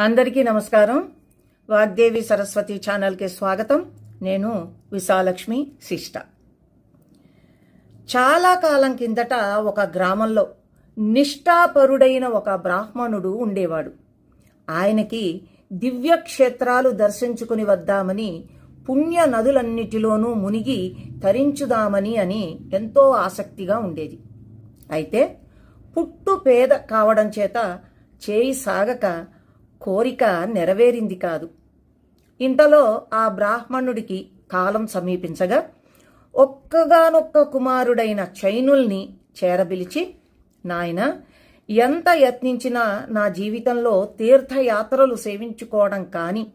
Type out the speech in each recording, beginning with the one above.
అందరికీ నమస్కారం. వాగ్దేవి సరస్వతి ఛానల్కి స్వాగతం. నేను విశాలక్ష్మి శిష్ట. చాలా కాలం కిందట ఒక గ్రామంలో నిష్ఠాపరుడైన ఒక బ్రాహ్మణుడు ఉండేవాడు. ఆయనకి దివ్యక్షేత్రాలు దర్శించుకుని వద్దామని పుణ్య నదులన్నిటిలోనూ మునిగి తరించుదామని అని ఎంతో ఆసక్తిగా ఉండేది. అయితే పుట్టు పేద కావడం చేత చేయి సాగక కోరిక నెరవేరింది కాదు. ఇంతలో ఆ బ్రాహ్మణుడికి కాలం సమీపించగా ఒక్కగానొక్క కుమారుడైన చైనుల్ని చేరబిలిచి నాయన ఎంత యత్నించినా నా జీవితంలో తీర్థయాత్రలు సేవించుకోవడం కానీ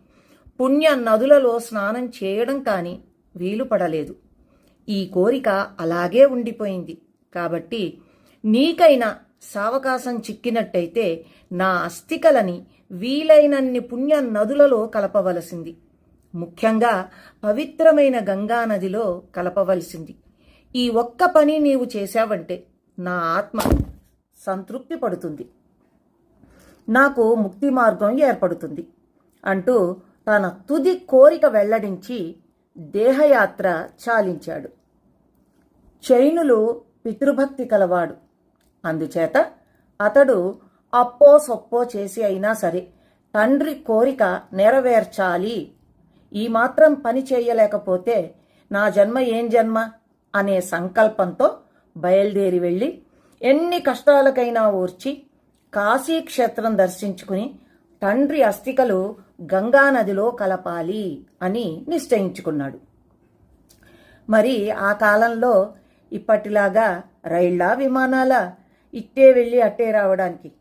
పుణ్య నదులలో స్నానం చేయడం కానీ వీలు పడలేదు. ఈ కోరిక అలాగే ఉండిపోయింది. కాబట్టి నీకైనా సావకాశం చిక్కినట్టయితే నా అస్థికలని వీలైనన్ని పుణ్య నదులలో కలపవలసింది. ముఖ్యంగా పవిత్రమైన గంగా నదిలో కలపవలసింది. ఈ ఒక్క పని నీవు చేశావంటే నా ఆత్మ సంతృప్తి పడుతుంది. నాకు ముక్తి మార్గం ఏర్పడుతుంది. అంటూ తన తుది కోరిక వెల్లడించి దేహయాత్ర చాలించాడు. చైనులు పితృభక్తి కలవాడు. అందుచేత అతడు అప్పో సొప్పో చేసి అయినా సరే తండ్రి కోరిక నెరవేర్చాలి. ఈ మాత్రం పని చేయలేకపోతే నా జన్మ ఏం జన్మ? అనే సంకల్పంతో బయలుదేరి వెళ్ళి ఎన్ని కష్టాలకైనా ఊర్చి కాశీక్షేత్రం దర్శించుకుని తండ్రి అస్థికలు గంగానదిలో కలపాలి అని నిశ్చయించుకున్నాడు. మరి ఆ కాలంలో ఇప్పటిలాగా రైళ్ళ విమానాల? ఇట్టే వెళ్ళి అట్టే రావడానికి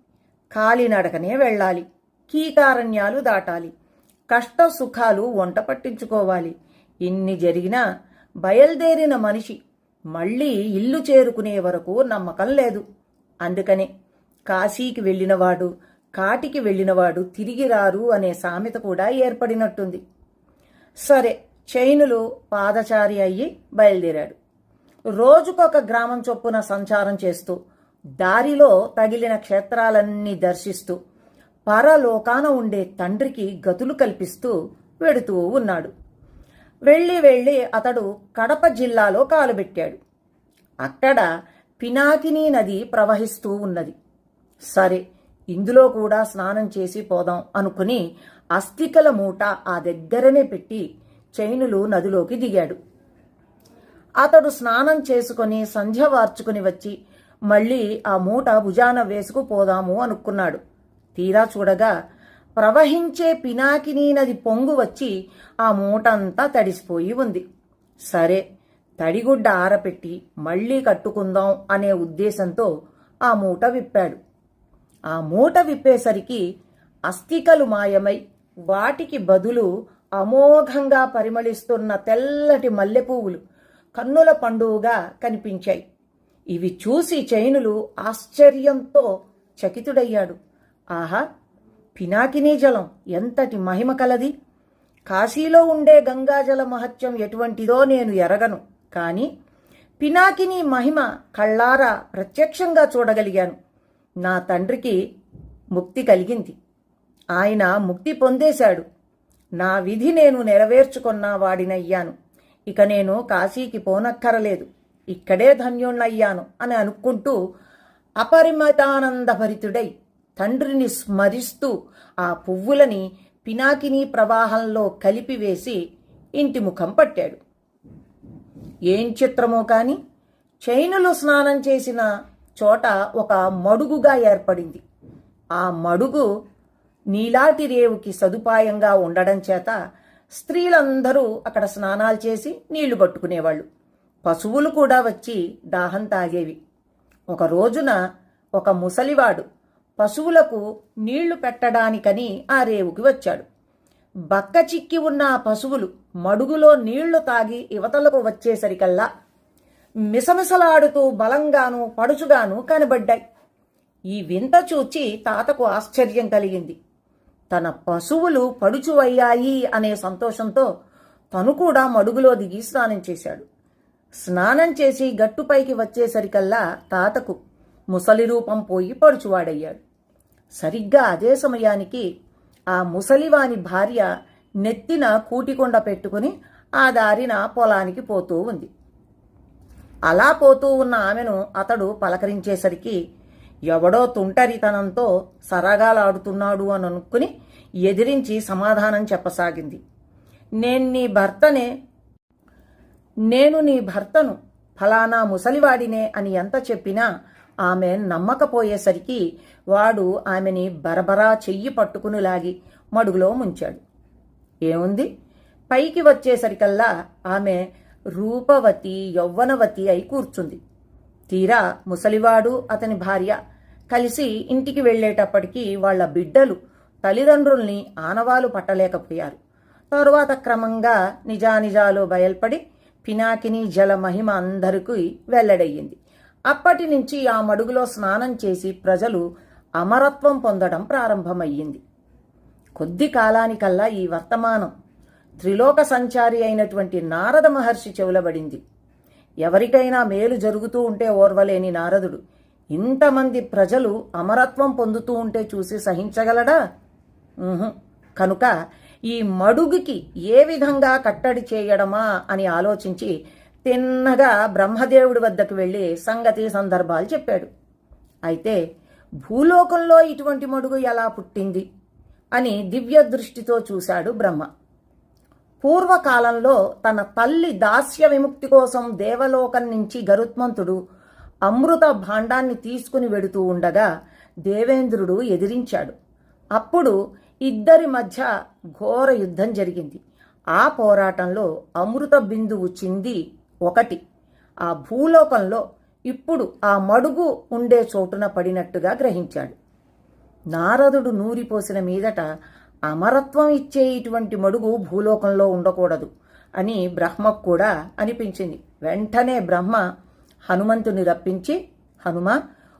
కాలినడకనే వెళ్ళాలి. కీకారణ్యాలు దాటాలి. కష్ట సుఖాలు వంట పట్టించుకోవాలి. ఇన్ని జరిగినా బయలుదేరిన మనిషి మళ్ళీ ఇల్లు చేరుకునే వరకు నమ్మకం లేదు. అందుకనే కాశీకి వెళ్ళినవాడు కాటికి వెళ్ళినవాడు తిరిగి రారు అనే సామెత కూడా ఏర్పడినట్టుంది. సరే చైనులు పాదచారి అయ్యి బయలుదేరాడు. రోజుకొక గ్రామం చొప్పున సంచారం చేస్తూ దారిలో తగిలిన క్షేత్రాలన్నీ దర్శిస్తూ పరలోకాన ఉండే తండ్రికి గతులు కల్పిస్తూ వెడుతూ ఉన్నాడు. వెళ్ళి వెళ్ళి అతడు కడప జిల్లాలో కాలుబెట్టాడు. అక్కడ పినాకినీ నది ప్రవహిస్తూ ఉన్నది. సరే ఇందులో కూడా స్నానం చేసి పోదాం అనుకుని అస్థికల మూట ఆ దగ్గరనే పెట్టి చైనులు నదిలోకి దిగాడు. అతడు స్నానం చేసుకుని సంధ్య వార్చుకుని వచ్చి మళ్ళీ ఆ మూట భుజాన వేసుకుపోదాము అనుకున్నాడు. తీరా చూడగా ప్రవహించే పినాకినీ నది పొంగు వచ్చి ఆ మూటంతా తడిసిపోయి ఉంది. సరే తడిగుడ్డ ఆరపెట్టి మళ్ళీ కట్టుకుందాం అనే ఉద్దేశంతో ఆ మూట విప్పాడు. ఆ మూట విప్పేసరికి అస్థికలు మాయమై వాటికి బదులు అమోఘంగా పరిమళిస్తున్న తెల్లటి మల్లెపువ్వులు కన్నుల పండువుగా కనిపించాయి. ఇవి చూసి చైనులు ఆశ్చర్యంతో చకితుడయ్యాడు. ఆహా పినాకినీ జలం ఎంతటి మహిమ కలది. కాశీలో ఉండే గంగాజల మహత్యం ఎటువంటిదో నేను ఎరగను కానీ పినాకిని మహిమ కళ్ళారా ప్రత్యక్షంగా చూడగలిగాను. నా తండ్రికి ముక్తి కలిగింది. ఆయన ముక్తి పొందేశాడు. నా విధి నేను నెరవేర్చుకున్న వాడినయ్యాను. ఇక నేను కాశీకి పోనక్కరలేదు. ఇక్కడే ధన్యుణ్ణయ్యాను అని అనుకుంటూ అపరిమితానందభరితుడై తండ్రిని స్మరిస్తూ ఆ పువ్వులని పినాకిని ప్రవాహంలో కలిపివేసి ఇంటి ముఖం పట్టాడు. ఏం చిత్రమో కాని చైనులు స్నానం చేసిన చోట ఒక మడుగుగా ఏర్పడింది. ఆ మడుగు నీలాటి రేవుకి సదుపాయంగా ఉండడం చేత స్త్రీలందరూ అక్కడ స్నానాలు చేసి నీళ్ళు పట్టుకునేవాళ్ళు. పశువులు కూడా వచ్చి దాహం తాగేవి. ఒక రోజున ఒక ముసలివాడు పశువులకు నీళ్ళు పెట్టడానికని ఆ రేవుకి వచ్చాడు. బక్క చిక్కి ఉన్న ఆ పశువులు మడుగులో నీళ్ళు తాగి యువతలకు వచ్చేసరికల్లా మిసమిసలాడుతూ బలంగాను పడుచుగాను కనబడ్డాయి. ఈ వింత చూచి తాతకు ఆశ్చర్యం కలిగింది. తన పశువులు పడుచువయ్యాయి అనే సంతోషంతో తను కూడా మడుగులో దిగి స్నానం చేశాడు. స్నానం చేసి గట్టుపైకి వచ్చేసరికల్లా తాతకు ముసలి రూపం పోయి పడుచువాడయ్యాడు. సరిగ్గా అదే సమయానికి ఆ ముసలివాని భార్య నెత్తిన కూటికొండ పెట్టుకుని ఆ దారిన పొలానికి పోతూ ఉంది. అలా పోతూ ఉన్న ఆమెను అతడు పలకరించేసరికి ఎవడో తుంటరితనంతో సరగాలాడుతున్నాడు అని అనుకుని ఎదిరించి సమాధానం చెప్పసాగింది. నేను నీ భర్తనే నేను నీ భర్తను ఫలానా ముసలివాడినే అని ఎంత చెప్పినా ఆమె నమ్మకపోయేసరికి వాడు ఆమెని బరబరా చెయ్యి పట్టుకుని లాగి మడుగులో ముంచాడు. ఏముంది? పైకి వచ్చేసరికల్లా ఆమె రూపవతి యౌవనవతి అయి కూర్చుంది. తీరా ముసలివాడు అతని భార్య కలిసి ఇంటికి వెళ్ళేటప్పటికీ వాళ్ళ బిడ్డలు తల్లిదండ్రుల్ని ఆనవాలు పట్టలేకపోయారు. తరువాత క్రమంగా నిజానిజాలు బయల్పడి పినాకిని జల మహిమ అందరికీ వెల్లడయ్యింది. అప్పటి నుంచి ఆ మడుగులో స్నానం చేసి ప్రజలు అమరత్వం పొందడం ప్రారంభమయ్యింది. కొద్ది కాలానికల్లా ఈ వర్తమానం త్రిలోక సంచారి అయినటువంటి నారద మహర్షి చెవులబడింది. ఎవరికైనా మేలు జరుగుతూ ఉంటే ఓర్వలేని నారదుడు. ఇంతమంది ప్రజలు అమరత్వం పొందుతూ ఉంటే చూసి సహించగలడా? కనుక ఈ మడుగుకి ఏ విధంగా కట్టడి చేయడమా అని ఆలోచించి తిన్నగా బ్రహ్మదేవుడి వద్దకు వెళ్ళి సంగతి సందర్భాలు చెప్పాడు. అయితే భూలోకంలో ఇటువంటి మడుగు ఎలా పుట్టింది అని దివ్య దృష్టితో చూశాడు బ్రహ్మ. పూర్వకాలంలో తన తల్లి దాస్య విముక్తి కోసం దేవలోకం నుంచి గరుత్మంతుడు అమృత భాండాన్ని తీసుకుని వెడుతూ ఉండగా దేవేంద్రుడు ఎదిరించాడు. అప్పుడు ఇద్దరి మధ్య ఘోర యుద్ధం జరిగింది. ఆ పోరాటంలో అమృత బిందువు చింది ఒకటి. ఆ భూలోకంలో ఇప్పుడు ఆ మడుగు ఉండే చోటున పడినట్టుగా గ్రహించాడు. నారదుడు నూరిపోసిన మీదట అమరత్వం ఇచ్చే ఇటువంటి మడుగు భూలోకంలో ఉండకూడదు అని బ్రహ్మకు కూడా అనిపించింది. వెంటనే బ్రహ్మ హనుమంతుని రప్పించి హనుమ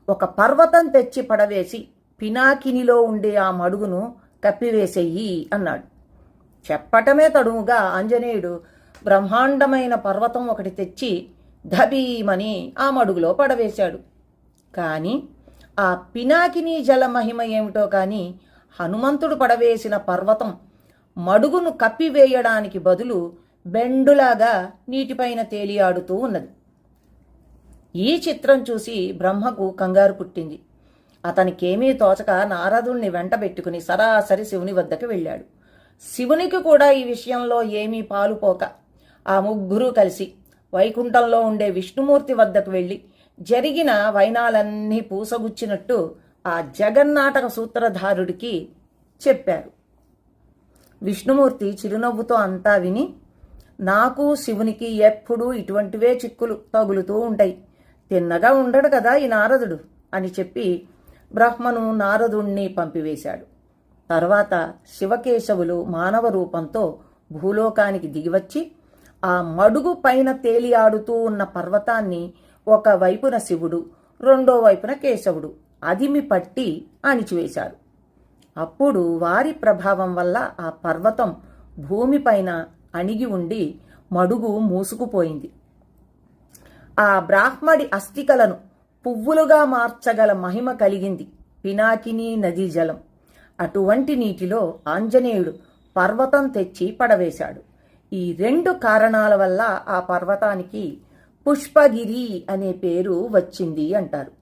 ఒక పర్వతం తెచ్చి పడవేసి పినాకినిలో ఉండే ఆ మడుగును కప్పివేసేయి అన్నాడు. చెప్పటమే తడుముగా ఆంజనేయుడు బ్రహ్మాండమైన పర్వతం ఒకటి తెచ్చి ధబీమని ఆ మడుగులో పడవేశాడు. కానీ ఆ పినాకిని జల మహిమ ఏమిటో కానీ హనుమంతుడు పడవేసిన పర్వతం మడుగును కప్పివేయడానికి బదులు బెండులాగా నీటిపైన తేలియాడుతూ ఉన్నది. ఈ చిత్రం చూసి బ్రహ్మకు కంగారు పుట్టింది. అతనికేమీ తోచక నారదుణ్ణి వెంటబెట్టుకుని సరాసరి శివుని వద్దకు వెళ్ళాడు. శివునికి కూడా ఈ విషయంలో ఏమీ పాలుపోక ఆ ముగ్గురు కలిసి వైకుంఠంలో ఉండే విష్ణుమూర్తి వద్దకు వెళ్ళి జరిగిన వైనాలన్నీ పూసగుచ్చినట్టు ఆ జగన్నాటక సూత్రధారుడికి చెప్పారు. విష్ణుమూర్తి చిరునవ్వుతో అంతా విని నాకు శివునికి ఎప్పుడూ ఇటువంటివే చిక్కులు తగులుతూ ఉంటాయి. తిన్నగా ఉండడు కదా ఈ నారదుడు అని చెప్పి బ్రహ్మను నారదుణ్ణి పంపివేశాడు. తర్వాత శివకేశవులు మానవ రూపంతో భూలోకానికి దిగివచ్చి ఆ మడుగు పైన తేలియాడుతూ ఉన్న పర్వతాన్ని ఒక వైపున శివుడు రెండో వైపున కేశవుడు అదిమి పట్టి అణిచివేశారు. అప్పుడు వారి ప్రభావం వల్ల ఆ పర్వతం భూమిపైన అణిగి ఉండి మడుగు మూసుకుపోయింది. ఆ బ్రాహ్మడి అస్థికలను పువ్వులుగా మార్చగల మహిమ కలిగింది. పినాకిని నదీ జలం. అటువంటి నీటిలో ఆంజనేయుడు పర్వతం తెచ్చి పడవేశాడు. ఈ రెండు కారణాల వల్ల ఆ పర్వతానికి పుష్పగిరి అనే పేరు వచ్చింది అంటారు.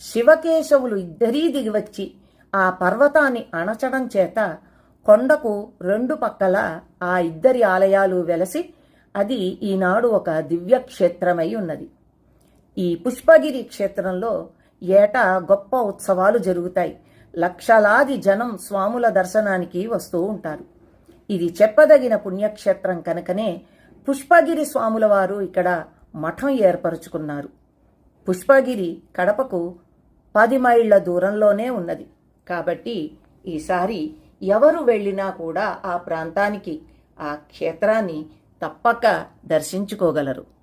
శివకేశవులు ఇద్దరీ దిగివచ్చి ఆ పర్వతాన్ని అణచడం చేత కొండకు రెండు పక్కల ఆ ఇద్దరి ఆలయాలు వెలసి అది ఈనాడు ఒక దివ్య క్షేత్రమై ఉన్నది. ఈ పుష్పగిరి క్షేత్రంలో ఏటా గొప్ప ఉత్సవాలు జరుగుతాయి. లక్షలాది జనం స్వాముల దర్శనానికి వస్తూ ఉంటారు. ఇది చెప్పదగిన పుణ్యక్షేత్రం కనుకనే పుష్పగిరి స్వాముల వారు ఇక్కడ మఠం ఏర్పరుచుకున్నారు. పుష్పగిరి కడపకు పది మైళ్ళ దూరంలోనే ఉన్నది. కాబట్టి ఈసారి ఎవరు వెళ్ళినా కూడా ఆ ప్రాంతానికి ఆ క్షేత్రాన్ని తప్పక దర్శించుకోగలరు.